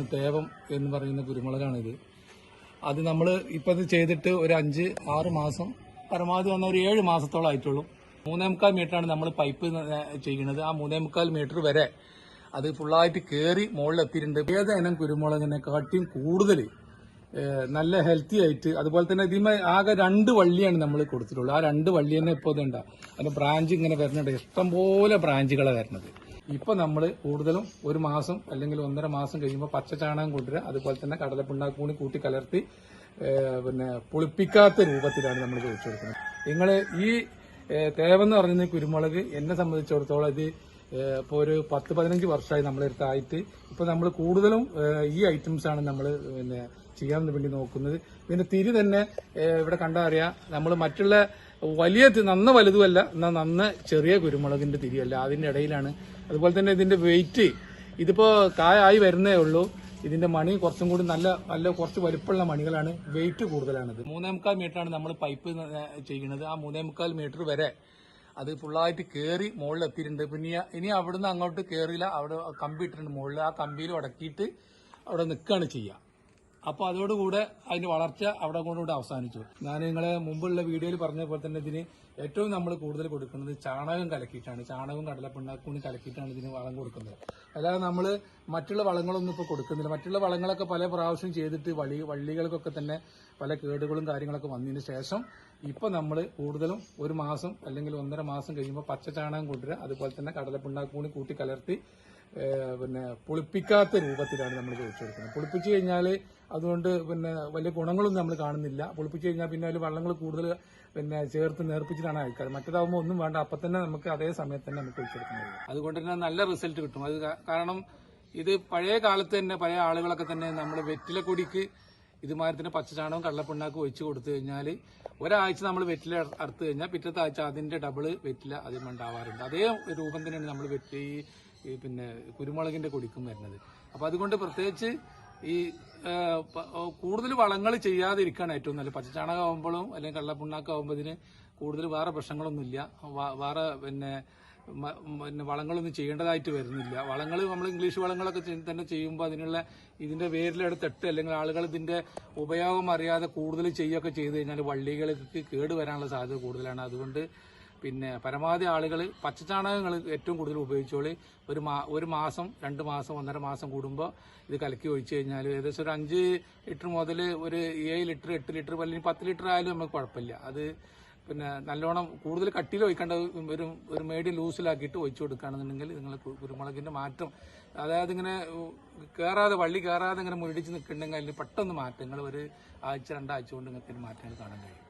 ചെയ്തുകൊണ്ടിരിക്കുന്ന തേവം എന്ന് പറയുന്ന കുരുമുളകാണിത്. അത് നമ്മൾ ഇപ്പം ഇത് ചെയ്തിട്ട് ഒരു അഞ്ച് ആറ് മാസം പരമാവധി വന്ന ഒരു ഏഴ് മാസത്തോളം ആയിട്ടുള്ളൂ. മൂന്നേ മുക്കാൽ മീറ്ററാണ് നമ്മൾ പൈപ്പ് ചെയ്യുന്നത് ആ മൂന്നേ മുക്കാൽ മീറ്റർ വരെ അത് ഫുള്ളായിട്ട് കയറി മുകളിലെത്തിയിട്ടുണ്ട് ഏത് ഇനം കുരുമുളകിനെ കാട്ടിയും കൂടുതൽ നല്ല ഹെൽത്തി ആയിട്ട് അതുപോലെ തന്നെ ഇതിമേ ആകെ രണ്ട് വള്ളിയാണ് നമ്മൾ കൊടുത്തിട്ടുള്ളത് ആ രണ്ട് വള്ളി തന്നെ ഇപ്പോൾ ഇതുണ്ടാ. അതിന്റെ ബ്രാഞ്ച് ഇങ്ങനെ വരുന്നുണ്ട്. ഇഷ്ടംപോലെ ബ്രാഞ്ചുകളാണ് വരുന്നത്. ഇപ്പൊ നമ്മൾ കൂടുതലും ഒരു മാസം അല്ലെങ്കിൽ ഒന്നര മാസം കഴിയുമ്പോൾ പച്ച ചാണകം കൊണ്ടുവരിക. അതുപോലെ തന്നെ കടലപ്പിണ്ണാക്കൂണി കൂടി കൂട്ടി കലർത്തി പിന്നെ പുളിപ്പിക്കാത്ത രൂപത്തിലാണ് നമ്മൾ വെച്ചു കൊടുക്കുന്നത് നിങ്ങൾ ഈ തേവെന്ന് പറയുന്ന കുരുമുളക് എന്നെ സംബന്ധിച്ചിടത്തോളം ഇത് ഇപ്പൊ ഒരു പത്ത് പതിനഞ്ച് വർഷമായി നമ്മളെടുത്തായിട്ട് ഇപ്പൊ നമ്മൾ കൂടുതലും ഈ ഐറ്റംസ് ആണ് നമ്മൾ പിന്നെ ചെയ്യാൻ വേണ്ടി നോക്കുന്നത്. പിന്നെ തിരി തന്നെ ഇവിടെ കണ്ടാൽ അറിയാം നമ്മൾ മറ്റുള്ള വലിയ നന്ന വലുതുമല്ല എന്നാൽ നന്ന ചെറിയ കുരുമുളകിന്റെ തിരിയല്ല അതിന്റെ ഇടയിലാണ്. അതുപോലെ തന്നെ ഇതിന്റെ വെയിറ്റ് ഇതിപ്പോ കായായി വരുന്നേ ഉള്ളൂ. ഇതിന്റെ മണി കുറച്ചും കൂടി നല്ല നല്ല കുറച്ച് വലുപ്പമുള്ള മണികളാണ്. വെയിറ്റ് കൂടുതലാണിത്. മൂന്നേ മുക്കാൽ മീറ്ററാണ് നമ്മൾ പൈപ്പ് ചെയ്യുന്നത് ആ മൂന്നേ മുക്കാൽ മീറ്റർ വരെ അത് ഫുള്ളായിട്ട് കയറി മുകളിൽ എത്തിയിട്ടുണ്ട് പിന്നെ ഇനി- അവിടുന്ന് അങ്ങോട്ട് കയറിയില്ല അവിടെ കമ്പി ഇട്ടിട്ടുണ്ട് മുകളിൽ ആ കമ്പിയിൽ ഉടക്കിയിട്ട് അവിടെ നിൽക്കുകയാണ് ചെയ്യുക അപ്പോൾ അതോടുകൂടെ അതിന്റെ വളർച്ച അവിടെ കൊണ്ടുകൂടെ അവസാനിച്ചു. ഞാൻ നിങ്ങളെ മുമ്പുള്ള വീഡിയോയിൽ പറഞ്ഞ പോലെ തന്നെ ഇതിന് ഏറ്റവും നമ്മൾ കൂടുതൽ കൊടുക്കുന്നത് ചാണകം കലക്കിയിട്ടാണ്. ചാണകവും കടലപ്പിണ്ണാക്കൂണി കലക്കിയിട്ടാണ് ഇതിന് വളം കൊടുക്കുന്നത്. അല്ലാതെ നമ്മൾ മറ്റുള്ള വളങ്ങളൊന്നും ഇപ്പോൾ കൊടുക്കുന്നില്ല. മറ്റുള്ള വളങ്ങളൊക്കെ പല പ്രാവശ്യം ചെയ്തിട്ട് വള്ളി വള്ളികൾക്കൊക്കെ തന്നെ പല കേടുകളും കാര്യങ്ങളൊക്കെ വന്നതിന് ശേഷം ഇപ്പൊ നമ്മൾ കൂടുതലും ഒരു മാസം അല്ലെങ്കിൽ ഒന്നര മാസം കഴിയുമ്പോൾ പച്ച ചാണകം കൊണ്ടുവരിക. അതുപോലെ തന്നെ കടലപ്പിണ്ണാക്കൂണി കൂട്ടി കലർത്തി പിന്നെ പുളിപ്പിക്കാത്ത രൂപത്തിലാണ് നമ്മൾ വെച്ചു കൊടുക്കുന്നത് പുളിപ്പിച്ച് കഴിഞ്ഞാൽ അതുകൊണ്ട് പിന്നെ വലിയ ഗുണങ്ങളൊന്നും നമ്മൾ കാണുന്നില്ല. പുളിപ്പിച്ച് കഴിഞ്ഞാൽ പിന്നെ അതിൽ വള്ളങ്ങൾ കൂടുതൽ പിന്നെ ചേർത്ത് നേർപ്പിച്ചിട്ടാണ് അയക്കാറ്. മറ്റേതാകുമ്പോൾ ഒന്നും വേണ്ട. അപ്പം തന്നെ നമുക്ക് അതേ സമയത്ത് തന്നെ നമുക്ക് ഒഴിച്ചെടുക്കുന്നത് അതുകൊണ്ട് തന്നെ നല്ല റിസൾട്ട് കിട്ടും. അത് കാരണം ഇത് പഴയ കാലത്ത് തന്നെ പഴയ ആളുകളൊക്കെ തന്നെ നമ്മൾ വെറ്റില കൊടിക്ക് ഇതുമാതിരി തന്നെ പച്ചച്ചാണകം കള്ളപ്പിണ്ണാക്ക് ഒഴിച്ചു കൊടുത്തു കഴിഞ്ഞാൽ ഒരാഴ്ച നമ്മൾ വെറ്റില അറുത്ത് കഴിഞ്ഞാൽ പിറ്റത്തെ ആഴ്ച അതിന്റെ ഡബിൾ വെറ്റില അതിൽ ഉണ്ടാവാറുണ്ട്. അതേ രൂപം തന്നെയാണ് നമ്മൾ വെറ്റി ഈ- പിന്നെ കുരുമുളകിന്റെ കൊടിക്കും വരുന്നത്. അപ്പൊ അതുകൊണ്ട് പ്രത്യേകിച്ച് ഈ കൂടുതൽ വളങ്ങൾ ചെയ്യാതിരിക്കുകയാണ് ഏറ്റവും നല്ലത്. പച്ചച്ചാണകം ആകുമ്പോഴും അല്ലെങ്കിൽ കള്ളപ്പുണ്ണാക്കാവുമ്പോൾ ഇതിന് കൂടുതൽ വേറെ പ്രശ്നങ്ങളൊന്നുമില്ല. വേറെ പിന്നെ പിന്നെ വളങ്ങളൊന്നും ചെയ്യേണ്ടതായിട്ട് വരുന്നില്ല. വളങ്ങൾ നമ്മൾ ഇംഗ്ലീഷ് വളങ്ങളൊക്കെ തന്നെ ചെയ്യുമ്പോൾ അതിനുള്ള ഇതിന്റെ വേരിലെടുത്തിട്ട് അല്ലെങ്കിൽ ആളുകൾ ഇതിന്റെ ഉപയോഗം അറിയാതെ കൂടുതൽ ചെയ്യുകയൊക്കെ ചെയ്ത് കഴിഞ്ഞാൽ വള്ളികൾക്ക് കേട് വരാനുള്ള സാധ്യത കൂടുതലാണ്. അതുകൊണ്ട് പിന്നെ പരമാവധി ആളുകൾ പച്ചച്ചാണകങ്ങൾ ഏറ്റവും കൂടുതൽ ഉപയോഗിച്ചോളി. ഒരു മാ ഒരു മാസം രണ്ട് മാസം ഒന്നര മാസം കൂടുമ്പോൾ ഇത് കലക്കി ഒഴിച്ചു കഴിഞ്ഞാൽ ഏകദേശം ഒരു അഞ്ച് ലിറ്റർ മുതൽ ഒരു ഏഴ് ലിറ്റർ എട്ട് ലിറ്റർ അല്ലെങ്കിൽ പത്ത് ലിറ്റർ ആയാലും നമുക്ക് കുഴപ്പമില്ല. അത് പിന്നെ നല്ലോണം കൂടുതൽ കട്ടിയിൽ ഒഴിക്കേണ്ട ഒരു ഒരു മീഡിയം ലൂസിലാക്കിയിട്ട് ഒഴിച്ചു കൊടുക്കുകയാണെന്നുണ്ടെങ്കിൽ നിങ്ങൾ കുരുമുളകിന്റെ മാറ്റം അതായത് ഇങ്ങനെ കയറാതെ വള്ളി കയറാതെ ഇങ്ങനെ മുരടിച്ച് നിൽക്കുന്നുണ്ടെങ്കിൽ അതിൽ പെട്ടെന്ന് മാറ്റങ്ങൾ ഒരു ആഴ്ച രണ്ടാഴ്ച കൊണ്ട് നിങ്ങൾക്ക് മാറ്റങ്ങൾ കാണാൻ കഴിയും.